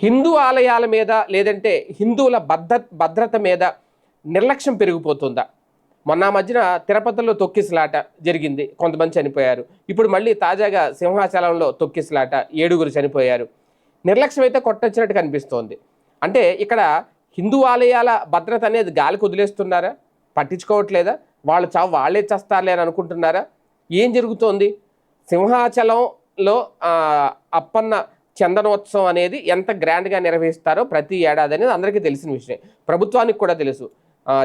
హిందూ ఆలయాల మీద లేదంటే హిందువుల భద్ర భద్రత మీద నిర్లక్ష్యం పెరిగిపోతుందా. మొన్న మధ్యన తిరుపతిలో తొక్కిసలాట జరిగింది. కొంతమంది చనిపోయారు. ఇప్పుడు మళ్ళీ తాజాగా సింహాచలంలో తొక్కిసలాట ఏడుగురు చనిపోయారు. నిర్లక్ష్యం అయితే కొట్టొచ్చినట్టు కనిపిస్తోంది. అంటే ఇక్కడ హిందూ ఆలయాల భద్రత అనేది గాలికి వదిలేస్తున్నారా? పట్టించుకోవట్లేదా? వాళ్ళు చావు వాళ్ళే చేస్తారులే అని అనుకుంటున్నారా? ఏం జరుగుతోంది? సింహాచలంలో అప్పన్న చందనోత్సవం అనేది ఎంత గ్రాండ్గా నిర్వహిస్తారో ప్రతి ఏడాది అనేది అందరికీ తెలిసిన విషయం ప్రభుత్వానికి కూడా తెలుసు.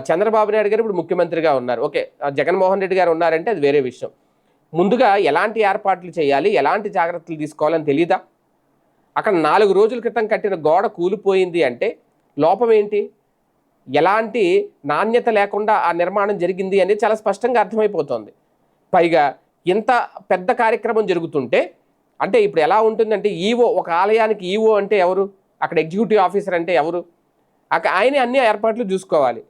చంద్రబాబు నాయుడు గారు ఇప్పుడు ముఖ్యమంత్రిగా ఉన్నారు. ఓకే జగన్మోహన్ రెడ్డి గారు ఉన్నారంటే అది వేరే విషయం. ముందుగా ఎలాంటి ఏర్పాట్లు చేయాలి? ఎలాంటి జాగ్రత్తలు తీసుకోవాలని తెలియదా అక్కడ నాలుగు రోజుల క్రితం కట్టిన గోడ కూలిపోయింది అంటే లోపం ఏంటి? ఎలాంటి నాణ్యత లేకుండా ఆ నిర్మాణం జరిగింది అనేది చాలా స్పష్టంగా అర్థమైపోతుంది. పైగా ఇంత పెద్ద కార్యక్రమం జరుగుతుంటే అంటే ఇప్పుడు ఎలా ఉంటుందంటే ఈవో ఒక ఆలయానికి ఈవో అంటే ఎవరు? అక్కడ ఎగ్జిక్యూటివ్ ఆఫీసర్ అంటే ఎవరు? అక్కడ ఆయనే అన్ని ఏర్పాట్లు చూసుకోవాలి.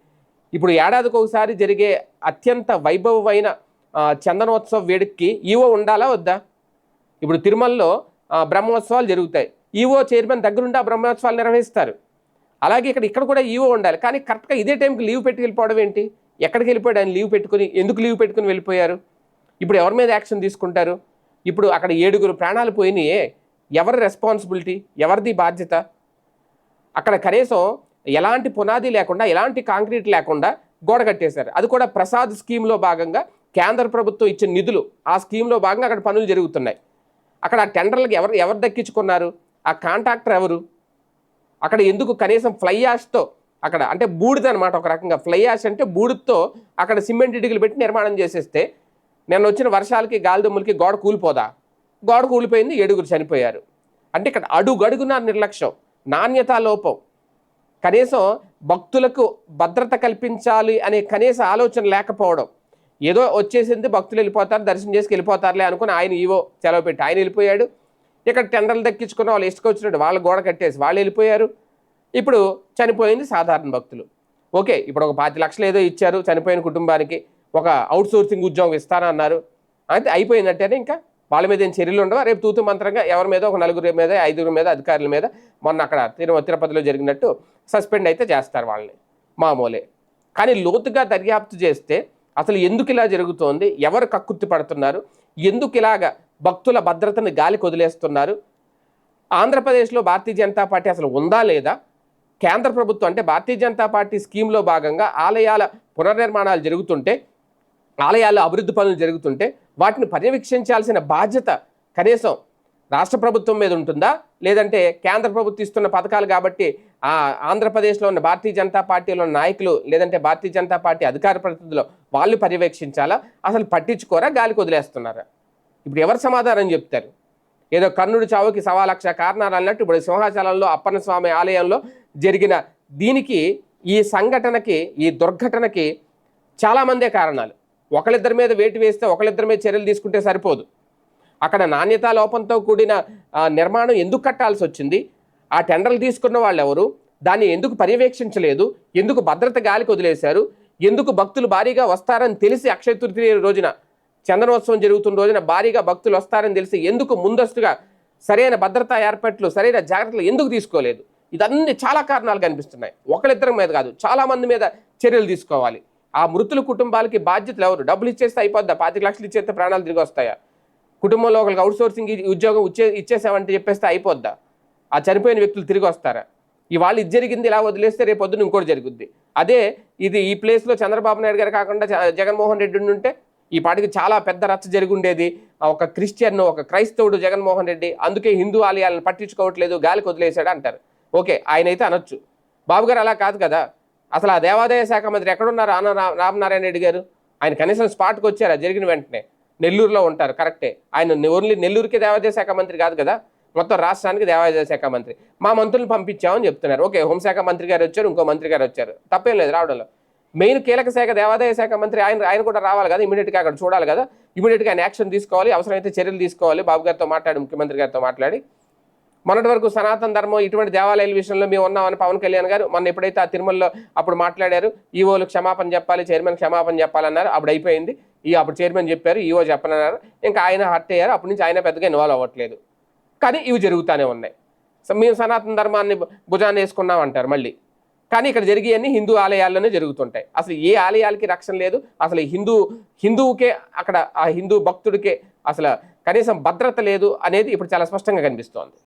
ఇప్పుడు ఏడాదికి ఒకసారి జరిగే అత్యంత వైభవమైన చందనోత్సవ వేడుకకి ఈవో ఉండాలా వద్దా? ఇప్పుడు తిరుమలలో బ్రహ్మోత్సవాలు జరుగుతాయి. ఈవో చైర్మన్ దగ్గరుండి ఆ బ్రహ్మోత్సవాలు నిర్వహిస్తారు. అలాగే ఇక్కడ ఇక్కడ కూడా ఈవో ఉండాలి. కానీ కరెక్ట్గా ఇదే టైంకి లీవ్ పెట్టి వెళ్ళిపోవడం ఏంటి? ఎక్కడికి వెళ్ళిపోయాడు ఆయన లీవ్ పెట్టుకుని? ఎందుకు లీవ్ పెట్టుకుని వెళ్ళిపోయారు? ఇప్పుడు ఎవరి మీద యాక్షన్ తీసుకుంటారు? ఇప్పుడు అక్కడ ఏడుగురు ప్రాణాలు పోయినాయే ఎవరి రెస్పాన్సిబిలిటీ ఎవరిది బాధ్యత? అక్కడ కనీసం ఎలాంటి పునాది లేకుండా ఎలాంటి కాంక్రీట్ లేకుండా గోడ కట్టేశారు. అది కూడా ప్రసాద్ స్కీమ్లో భాగంగా కేంద్ర ప్రభుత్వం ఇచ్చిన నిధులు. ఆ స్కీమ్లో భాగంగా అక్కడ పనులు జరుగుతున్నాయి. అక్కడ ఆ టెండర్లకు ఎవరు ఎవరు దక్కించుకున్నారు? ఆ కాంట్రాక్టర్ ఎవరు? అక్కడ ఎందుకు కనీసం ఫ్లై యాష్తో అక్కడ అంటే బూడిద అనమాట ఒక రకంగా. ఫ్లై యాష్ అంటే బూడిదతో అక్కడ సిమెంట్ ఇటుకలు పెట్టి నిర్మాణం చేసేస్తే నిన్న వచ్చిన వర్షాలకి గాలిదుమ్ములకి గోడ కూలిపోదా? గోడ కూలిపోయింది ఏడుగురు చనిపోయారు. అంటే ఇక్కడ అడుగడుగున నిర్లక్ష్యం నాణ్యతా లోపం. కనీసం భక్తులకు భద్రత కల్పించాలి అనే కనీస ఆలోచన లేకపోవడం. ఏదో వచ్చేసింది భక్తులు వెళ్ళిపోతారు దర్శనం చేసి వెళ్ళిపోతారులే అనుకుని ఆయన ఈవో సెలవు పెట్టి ఆయన వెళ్ళిపోయాడు. ఇక్కడ టెండర్లు దక్కించుకున్న వాళ్ళు ఇష్టకొచ్చినట్టు వచ్చినట్టు గోడ కట్టేసి వాళ్ళు వెళ్ళిపోయారు. ఇప్పుడు చనిపోయింది సాధారణ భక్తులు. ఓకే ఇప్పుడు ఒక పాతి లక్షలు ఏదో ఇచ్చారు చనిపోయిన కుటుంబానికి. ఒక అవుట్ సోర్సింగ్ ఉద్యోగం ఇస్తానన్నారు అయితే అయిపోయిందంటేనే ఇంకా వాళ్ళ మీద ఏం చర్యలు ఉండవు? రేపు తూతు మంత్రంగా ఎవరి మీద? ఒక నలుగురి మీద ఐదుగురి మీద అధికారుల మీద మొన్న అక్కడ తిరుమ తిరుపతిలో జరిగినట్టు సస్పెండ్ అయితే చేస్తారు వాళ్ళని మామూలే. కానీ లోతుగా దర్యాప్తు చేస్తే అసలు ఎందుకు ఇలా జరుగుతోంది? ఎవరు కక్కుర్తి పడుతున్నారు? ఎందుకు ఇలాగా భక్తుల భద్రతను గాలికి వదిలేస్తున్నారు? ఆంధ్రప్రదేశ్లో భారతీయ జనతా పార్టీ అసలు ఉందా లేదా? కేంద్ర ప్రభుత్వం అంటే భారతీయ జనతా పార్టీ స్కీమ్లో భాగంగా ఆలయాల పునర్నిర్మాణాలు జరుగుతుంటే ఆలయాల్లో అభివృద్ధి పనులు జరుగుతుంటే వాటిని పర్యవేక్షించాల్సిన బాధ్యత కనీసం రాష్ట్ర ప్రభుత్వం మీద ఉంటుందా? లేదంటే కేంద్ర ప్రభుత్వం ఇస్తున్న పథకాలు కాబట్టి ఆ ఆంధ్రప్రదేశ్లో ఉన్న భారతీయ జనతా పార్టీలో ఉన్న నాయకులు లేదంటే భారతీయ జనతా పార్టీ అధికార ప్రతినిధులు వాళ్ళు పర్యవేక్షించాలా? అసలు పట్టించుకోరా? గాలికి వదిలేస్తున్నారా? ఇప్పుడు ఎవరు సమాధానం చెప్తారు? ఏదో కర్ణుడు చావుకి సవా లక్ష కారణాలు అన్నట్టు ఇప్పుడు సింహాచలంలో అప్పన్న స్వామి ఆలయంలో జరిగిన దీనికి ఈ సంఘటనకి ఈ దుర్ఘటనకి చాలామందే కారణాలు. ఒకళ్ళిద్దరి మీద వేటు వేస్తే ఒకళ్ళిద్దరి మీద చర్యలు తీసుకుంటే సరిపోదు. అక్కడ నాణ్యతా లోపంతో కూడిన నిర్మాణం ఎందుకు కట్టాల్సి వచ్చింది? ఆ టెండర్లు తీసుకున్న వాళ్ళు ఎవరు దాన్ని ఎందుకు పర్యవేక్షించలేదు? ఎందుకు భద్రత గాలికి వదిలేశారు? ఎందుకు భక్తులు భారీగా వస్తారని తెలిసి అక్షయ తృతీయ రోజున చందనోత్సవం జరుగుతున్న రోజున భారీగా భక్తులు వస్తారని తెలిసి ఎందుకు ముందస్తుగా సరైన భద్రతా ఏర్పాట్లు సరైన జాగ్రత్తలు ఎందుకు తీసుకోలేదు? ఇదన్నీ చాలా కారణాలు కనిపిస్తున్నాయి. ఒకరిద్దరి మీద కాదు చాలా మంది మీద చర్యలు తీసుకోవాలి. ఆ మృతుల కుటుంబాలకి బాధ్యతలు ఎవరు? డబ్బులు ఇచ్చేస్తే అయిపోద్దా? పాతిక లక్షలు ఇచ్చేస్తే ప్రాణాలు తిరిగి వస్తాయా? కుటుంబంలో ఒకరికి అవుట్ సోర్సింగ్ ఉద్యోగం ఇచ్చే ఇచ్చేసామంటే చెప్పేస్తే అయిపోద్దా? ఆ చనిపోయిన వ్యక్తులు తిరిగి వస్తారా? ఇవాళ ఇది జరిగింది ఇలా వదిలేస్తే రేపు పొద్దున ఇంకోటి జరుగుద్ది. అదే ఇది ఈ ప్లేస్లో చంద్రబాబు నాయుడు గారు కాకుండా జ- జగన్మోహన్ రెడ్డి ఉంటే ఈ పాటికి చాలా పెద్ద రచ్చ జరిగి ఒక క్రిస్టియన్ ఒక క్రైస్తవుడు జగన్మోహన్ రెడ్డి అందుకే హిందూ ఆలయాలను పట్టించుకోవట్లేదు గాలికి వదిలేశాడు అంటారు. ఓకే ఆయన అయితే అనొచ్చు. బాబు గారు అలా కాదు కదా? అసలు ఆ దేవాదాయ శాఖ మంత్రి ఎక్కడున్నారు? ఆన రామనారాయణ రెడ్డి గారు? ఆయన కనీసం స్పాట్కి వచ్చారా జరిగిన వెంటనే. నెల్లూరులో ఉంటారు కరెక్టే. ఆయన ఓన్లీ నెల్లూరుకి దేవాదాయ శాఖ మంత్రి కాదు కదా? మొత్తం రాష్ట్రానికి దేవాదాయ శాఖ మంత్రి. మా మంత్రులను పంపించామని చెప్తున్నారు. ఓకే హోంశాఖ మంత్రి గారు వచ్చారు ఇంకో మంత్రి గారు వచ్చారు. తప్పేం లేదు రావడంలో. మెయిన్ కీలక శాఖ దేవాదాయ శాఖ మంత్రి ఆయన ఆయన కూడా రావాలి కదా ఇమీడియట్గా అక్కడ చూడాలి కదా. ఇమీడియట్గా ఆయన యాక్షన్ తీసుకోవాలి అవసరమైతే చర్యలు తీసుకోవాలి. బాబు గారితో మాట్లాడి ముఖ్యమంత్రి గారితో మాట్లాడి. మొన్నటి వరకు సనాతన ధర్మం ఇటువంటి దేవాలయాల విషయంలో మేము ఉన్నామని పవన్ కళ్యాణ్ గారు మొన్న ఎప్పుడైతే ఆ తిరుమలలో అప్పుడు మాట్లాడారు ఈవోలు క్షమాపణ చెప్పాలి చైర్మన్ క్షమాపణ చెప్పాలన్నారు అప్పుడు అయిపోయింది. ఈ అప్పుడు చైర్మన్ చెప్పారు ఈవో చెప్పనన్నారు. ఇంకా ఆయన హర్ట్ అయ్యారు అప్పటి నుంచి ఆయన పెద్దగా ఇన్వాల్వ్ అవ్వట్లేదు. కానీ ఇవి జరుగుతూనే ఉన్నాయి. సో మేము సనాతన ధర్మాన్ని భుజాన్ని వేసుకున్నాం అంటారు మళ్ళీ. కానీ ఇక్కడ జరిగేవన్నీ హిందూ ఆలయాల్లోనే జరుగుతుంటాయి. అసలు ఏ ఆలయాలకి రక్షణ లేదు అసలు హిందూ హిందువుకే అక్కడ ఆ హిందూ భక్తుడికే అసలు కనీసం భద్రత లేదు అనేది ఇప్పుడు చాలా స్పష్టంగా కనిపిస్తోంది.